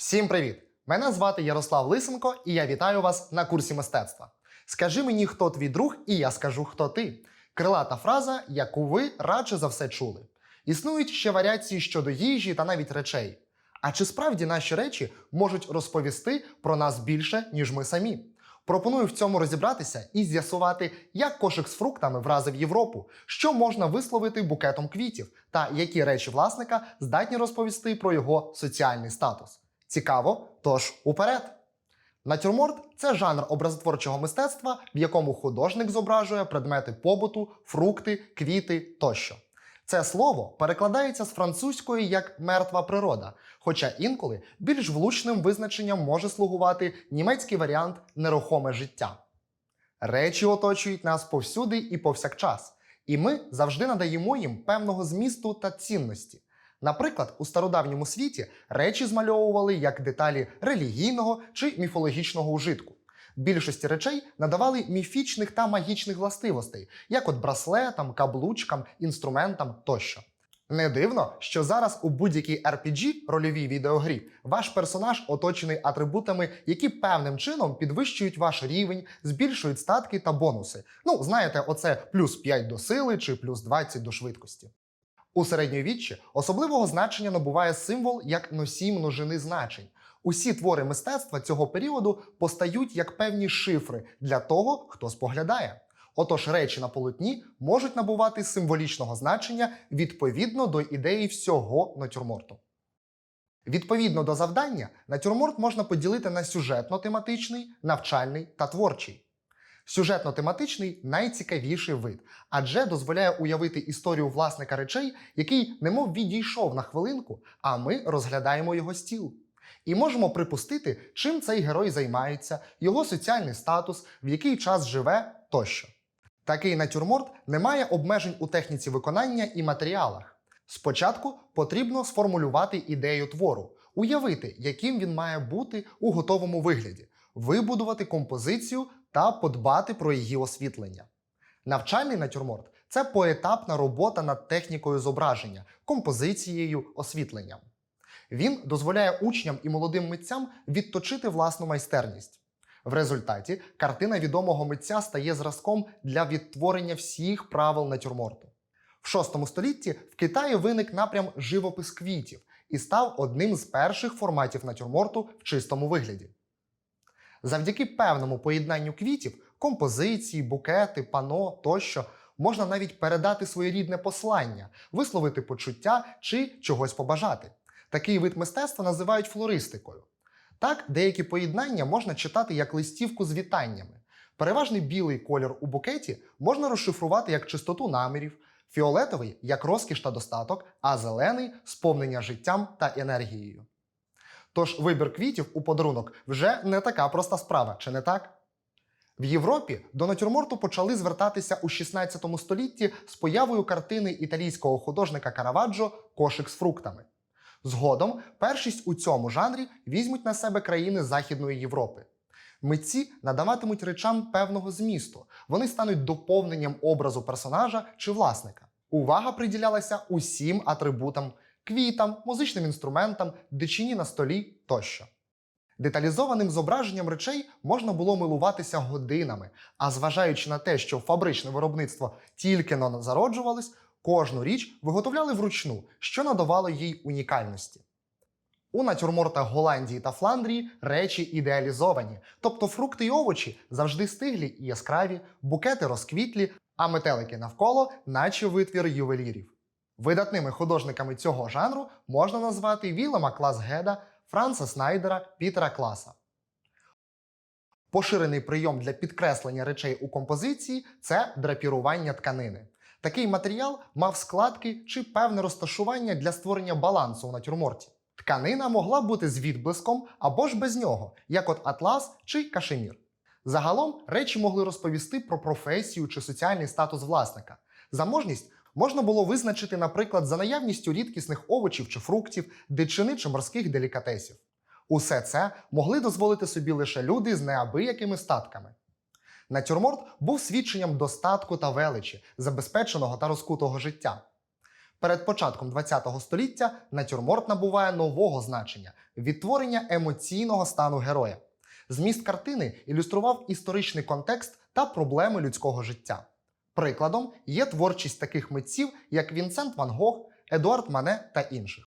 Всім привіт! Мене звати Ярослав Лисенко, і я вітаю вас на курсі мистецтва. Скажи мені, хто твій друг, і я скажу, хто ти. Крилата фраза, яку ви радше за все чули. Існують ще варіації щодо їжі та навіть речей. А чи справді наші речі можуть розповісти про нас більше, ніж ми самі? Пропоную в цьому розібратися і з'ясувати, як кошик з фруктами вразив Європу, що можна висловити букетом квітів, та які речі власника здатні розповісти про його соціальний статус. Цікаво, тож уперед! Натюрморт це жанр образотворчого мистецтва, в якому художник зображує предмети побуту, фрукти, квіти тощо. Це слово перекладається з французької як мертва природа, хоча інколи більш влучним визначенням може слугувати німецький варіант нерухоме життя. Речі оточують нас повсюди і повсякчас, і ми завжди надаємо їм певного змісту та цінності. Наприклад, у стародавньому світі речі змальовували як деталі релігійного чи міфологічного ужитку. Більшості речей надавали міфічних та магічних властивостей, як от браслетам, каблучкам, інструментам тощо. Не дивно, що зараз у будь-якій RPG рольовій відеогрі ваш персонаж оточений атрибутами, які певним чином підвищують ваш рівень, збільшують статки та бонуси. Ну, знаєте, оце плюс 5 до сили чи плюс 20 до швидкості. У середньовіччі особливого значення набуває символ як носій множини значень. Усі твори мистецтва цього періоду постають як певні шифри для того, хто споглядає. Отож, речі на полотні можуть набувати символічного значення відповідно до ідеї всього натюрморту. Відповідно до завдання, натюрморт можна поділити на сюжетно-тематичний, навчальний та творчий. Сюжетно-тематичний найцікавіший вид, адже дозволяє уявити історію власника речей, який немов відійшов на хвилинку, а ми розглядаємо його стіл. І можемо припустити, чим цей герой займається, його соціальний статус, в який час живе тощо. Такий натюрморт не має обмежень у техніці виконання і матеріалах. Спочатку потрібно сформулювати ідею твору, уявити, яким він має бути у готовому вигляді, вибудувати композицію та подбати про її освітлення. Навчальний натюрморт це поетапна робота над технікою зображення, композицією, освітленням. Він дозволяє учням і молодим митцям відточити власну майстерність. В результаті картина відомого митця стає зразком для відтворення всіх правил натюрморту. В VI столітті в Китаї виник напрям живопис квітів і став одним з перших форматів натюрморту в чистому вигляді. Завдяки певному поєднанню квітів, композиції, букети, пано тощо можна навіть передати своєрідне послання, висловити почуття чи чогось побажати. Такий вид мистецтва називають флористикою. Так, деякі поєднання можна читати як листівку з вітаннями. Переважний білий колір у букеті можна розшифрувати як чистоту намірів, фіолетовий як розкіш та достаток, а зелений сповнення життям та енергією. Тож вибір квітів у подарунок вже не така проста справа, чи не так? В Європі до натюрморту почали звертатися у 16 столітті з появою картини італійського художника Караваджо Кошик з фруктами. Згодом першість у цьому жанрі візьмуть на себе країни Західної Європи. Митці надаватимуть речам певного змісту, вони стануть доповненням образу персонажа чи власника. Увага приділялася усім атрибутам квітам, музичним інструментам, дичині на столі тощо. Деталізованим зображенням речей можна було милуватися годинами, а зважаючи на те, що фабричне виробництво тільки но зароджувалось, кожну річ виготовляли вручну, що надавало їй унікальності. У натюрмортах Голландії та Фландрії речі ідеалізовані, тобто фрукти й овочі завжди стиглі і яскраві, букети розквітлі, а метелики навколо, наче витвір ювелірів. Видатними художниками цього жанру можна назвати Вілема Класгеда, Франца Снайдера, Пітера Класа. Поширений прийом для підкреслення речей у композиції це драпірування тканини. Такий матеріал мав складки чи певне розташування для створення балансу у натюрморті. Тканина могла бути з відблиском або ж без нього, як от атлас чи кашемір. Загалом речі могли розповісти про професію чи соціальний статус власника. Заможність можна було визначити, наприклад, за наявністю рідкісних овочів чи фруктів, дичини чи морських делікатесів. Усе це могли дозволити собі лише люди з неабиякими статками. Натюрморт був свідченням достатку та величі, забезпеченого та розкутого життя. Перед початком ХХ століття натюрморт набуває нового значення відтворення емоційного стану героя. Зміст картини ілюстрував історичний контекст та проблеми людського життя. Прикладом є творчість таких митців, як Вінсент Ван Гог, Едуард Мане та інших.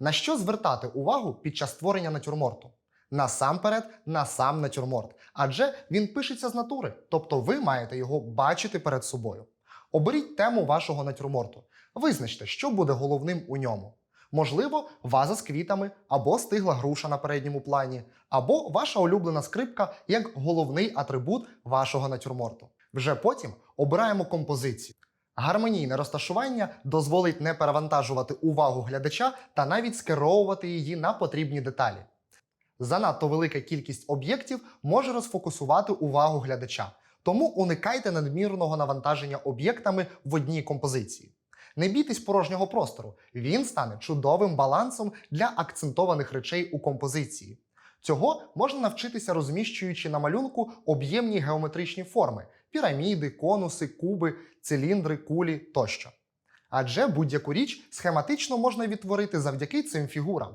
На що звертати увагу під час створення натюрморту? Насамперед, на сам натюрморт, адже він пишеться з натури, тобто ви маєте його бачити перед собою. Оберіть тему вашого натюрморту. Визначте, що буде головним у ньому. Можливо, ваза з квітами, або стигла груша на передньому плані, або ваша улюблена скрипка як головний атрибут вашого натюрморту. Вже потім обираємо композицію. Гармонійне розташування дозволить не перевантажувати увагу глядача та навіть скеровувати її на потрібні деталі. Занадто велика кількість об'єктів може розфокусувати увагу глядача, тому уникайте надмірного навантаження об'єктами в одній композиції. Не бійтесь порожнього простору, він стане чудовим балансом для акцентованих речей у композиції. Цього можна навчитися розміщуючи на малюнку об'ємні геометричні форми піраміди, конуси, куби, циліндри, кулі тощо. Адже будь-яку річ схематично можна відтворити завдяки цим фігурам.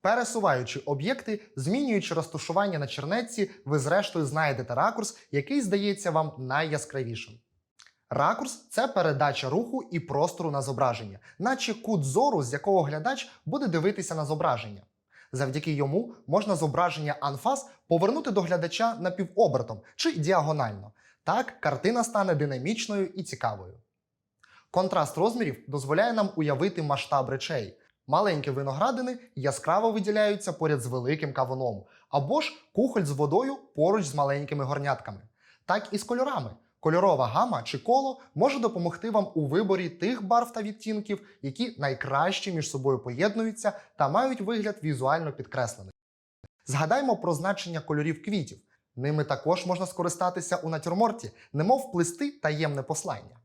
Пересуваючи об'єкти, змінюючи розташування на чернетці, ви зрештою знайдете ракурс, який здається вам найяскравішим. Ракурс це передача руху і простору на зображення, наче кут зору, з якого глядач буде дивитися на зображення. Завдяки йому можна зображення анфас повернути до глядача напівобертом чи діагонально. Так картина стане динамічною і цікавою. Контраст розмірів дозволяє нам уявити масштаб речей. Маленькі виноградини яскраво виділяються поряд з великим кавуном, або ж кухоль з водою поруч з маленькими горнятками. Так і з кольорами. Кольорова гама чи коло може допомогти вам у виборі тих барв та відтінків, які найкраще між собою поєднуються та мають вигляд візуально підкреслених. Згадаймо про значення кольорів квітів. Ними також можна скористатися у натюрморті, немов плести таємне послання.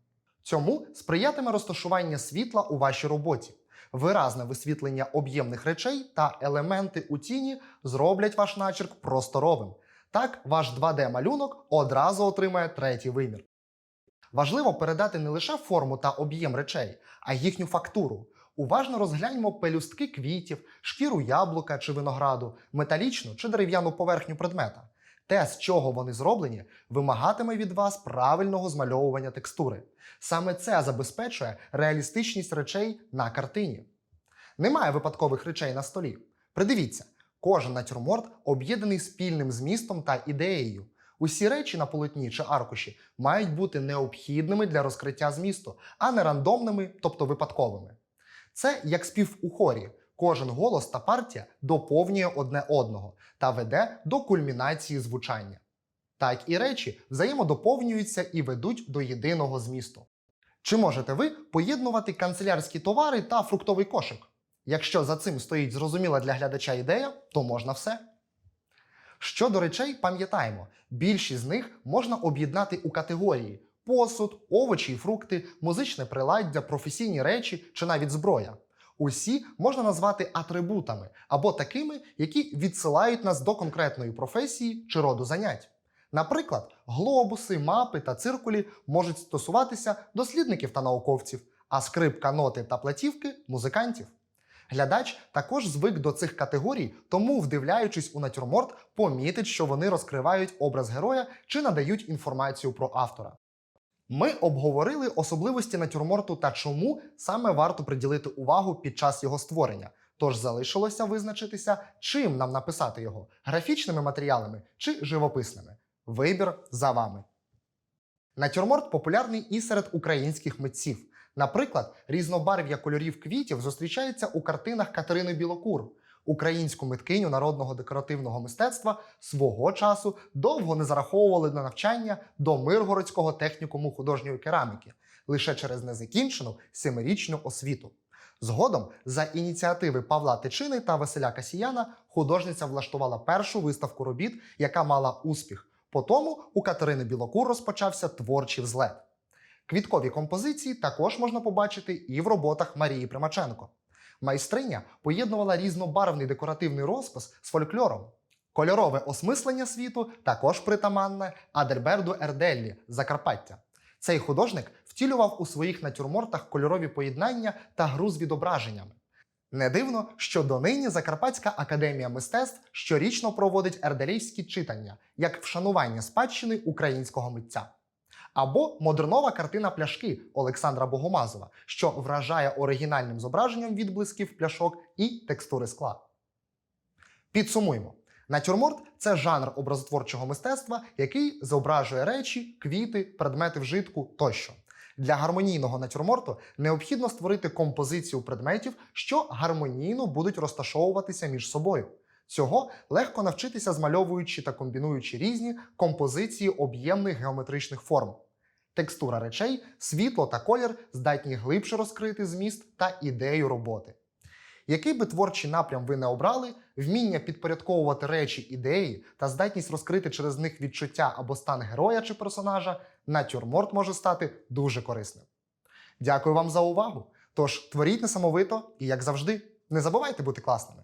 Цьому сприятиме розташування світла у вашій роботі. Виразне висвітлення об'ємних речей та елементи у тіні зроблять ваш начерк просторовим. Так, ваш 2D-малюнок одразу отримає третій вимір. Важливо передати не лише форму та об'єм речей, а їхню фактуру. Уважно розгляньмо пелюстки квітів, шкіру яблука чи винограду, металічну чи дерев'яну поверхню предмета. Те, з чого вони зроблені, вимагатиме від вас правильного змальовування текстури. Саме це забезпечує реалістичність речей на картині. Немає випадкових речей на столі. Придивіться, кожен натюрморт об'єднаний спільним змістом та ідеєю. Усі речі на полотні чи аркуші мають бути необхідними для розкриття змісту, а не рандомними, тобто випадковими. Це як спів у хорі. Кожен голос та партія доповнює одне одного та веде до кульмінації звучання. Так і речі взаємодоповнюються і ведуть до єдиного змісту. Чи можете ви поєднувати канцелярські товари та фруктовий кошик? Якщо за цим стоїть зрозуміла для глядача ідея, то можна все. Щодо речей, пам'ятаємо, більшість з них можна об'єднати у категорії посуд, овочі і фрукти, музичне приладдя, професійні речі чи навіть зброя. Усі можна назвати атрибутами або такими, які відсилають нас до конкретної професії чи роду занять. Наприклад, глобуси, мапи та циркулі можуть стосуватися дослідників та науковців, а скрипка, ноти та платівки музикантів. Глядач також звик до цих категорій, тому, вдивляючись у натюрморт, помітить, що вони розкривають образ героя чи надають інформацію про автора. Ми обговорили особливості натюрморту та чому саме варто приділити увагу під час його створення. Тож залишилося визначитися, чим нам написати його графічними матеріалами чи живописними. Вибір за вами. Натюрморт популярний і серед українських митців. Наприклад, різнобарв'я кольорів квітів зустрічається у картинах Катерини Білокур. Українську миткиню народного декоративного мистецтва свого часу довго не зараховували на навчання до Миргородського технікуму художньої кераміки лише через незакінчену семирічну освіту. Згодом, за ініціативи Павла Тичини та Василя Касіяна, художниця влаштувала першу виставку робіт, яка мала успіх. Потому у Катерини Білокур розпочався творчий взлет. Квіткові композиції також можна побачити і в роботах Марії Примаченко. Майстриня поєднувала різнобарвний декоративний розпис з фольклором. Кольорове осмислення світу також притаманне Адельберду Ерделлі Закарпаття. Цей художник втілював у своїх натюрмортах кольорові поєднання та гру з відображеннями. Не дивно, що донині Закарпатська академія мистецтв щорічно проводить ерделівські читання як вшанування спадщини українського митця. Або модернова картина пляшки Олександра Богомазова, що вражає оригінальним зображенням відблисків пляшок і текстури скла. Підсумуємо. Натюрморт це жанр образотворчого мистецтва, який зображує речі, квіти, предмети вжитку тощо. Для гармонійного натюрморту необхідно створити композицію предметів, що гармонійно будуть розташовуватися між собою. Цього легко навчитися змальовуючи та комбінуючи різні композиції об'ємних геометричних форм. Текстура речей, світло та колір здатні глибше розкрити зміст та ідею роботи. Який би творчий напрям ви не обрали, вміння підпорядковувати речі ідеї та здатність розкрити через них відчуття або стан героя чи персонажа, натюрморт може стати дуже корисним. Дякую вам за увагу! Тож творіть несамовито і, як завжди, не забувайте бути класними.